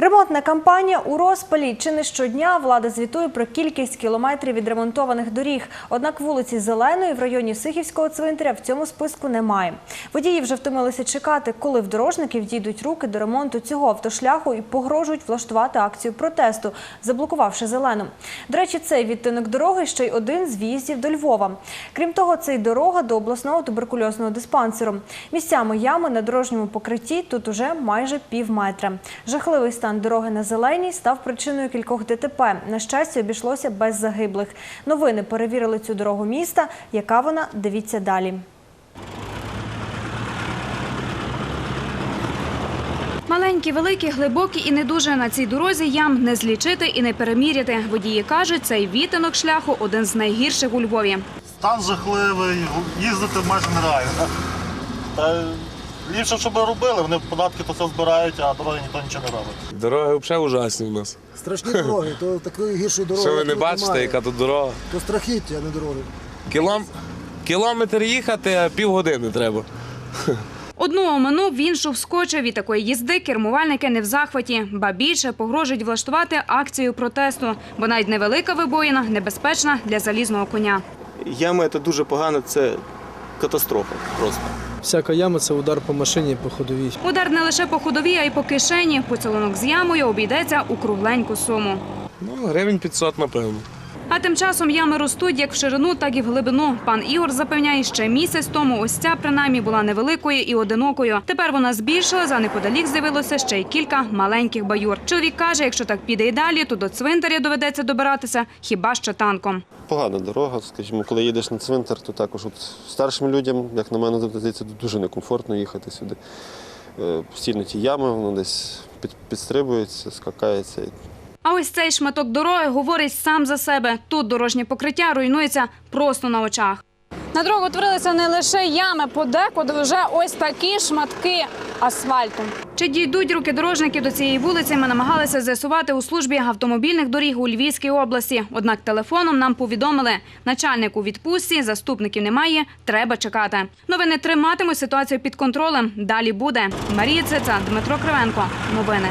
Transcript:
Ремонтна кампанія у розпалі. Чи не щодня влада звітує про кількість кілометрів відремонтованих доріг. Однак вулиці Зеленої в районі Сихівського цвинтаря в цьому списку немає. Водії вже втомилися чекати, коли в дорожників дійдуть руки до ремонту цього автошляху і погрожують влаштувати акцію протесту, заблокувавши зелену. До речі, цей відтинок дороги ще й один з в'їздів до Львова. Крім того, це й дорога до обласного туберкульозного диспансеру. Місцями ями на дорожньому покритті тут уже майже пів метра. Жахливий стан дороги на зеленій став причиною кількох ДТП. На щастя, обійшлося без загиблих. Новини перевірили цю дорогу міста. Яка вона? Дивіться далі. Маленькі, великі, глибокі і не дуже на цій дорозі ям не злічити і не переміряти. Водії кажуть, цей відтинок шляху один з найгірших у Львові. Стан жахливий, їздити майже нереально. Та ліпше, щоб робили, вони податки то все збирають, а дороги ніхто нічого не робить. Дороги взагалі ужасні у нас. Страшні дороги, то такої гіршої дороги. Що ви не тут бачите, немає. яка тут дорога? То страхіття, а не дороги. Кілом... Кілометр їхати, а півгодини треба. Одну оминув, в іншу вскочив. Від такої їзди кермувальники не в захваті, ба більше погрожують влаштувати акцію протесту, бо навіть невелика вибоїна небезпечна для залізного коня. Ями це дуже погано, це катастрофа просто. Всяка яма це удар по машині, по ходовій. Удар не лише по ходовій, а й по кишені. Поцілунок з ямою обійдеться у кругленьку суму. Ну, гривень 500, напевно. А тим часом ями ростуть як в ширину, так і в глибину. Пан Ігор запевняє, ще місяць тому ось ця принаймні була невеликою і одинокою. Тепер вона збільшилася, а неподалік з'явилося ще й кілька маленьких баюр. Чоловік каже, якщо так піде і далі, то до цвинтаря доведеться добиратися хіба що танком. Погана дорога, скажімо, коли їдеш на цвинтар, то також от старшим людям, як на мене, здається, дуже некомфортно їхати сюди. Е, Постійно ті ями, воно десь підстрибується, скакається. А ось цей шматок дороги говорить сам за себе. Тут дорожнє покриття руйнується просто на очах. На дорогу утворилися не лише ями, подекуди вже ось такі шматки асфальту. Чи дійдуть руки дорожників до цієї вулиці? Ми намагалися з'ясувати у службі автомобільних доріг у Львівській області. Однак телефоном нам повідомили, начальник у відпустці, заступників немає, треба чекати. Новини триматимуть ситуацію під контролем. Далі буде. Марія Циця, Дмитро Кривенко. Новини.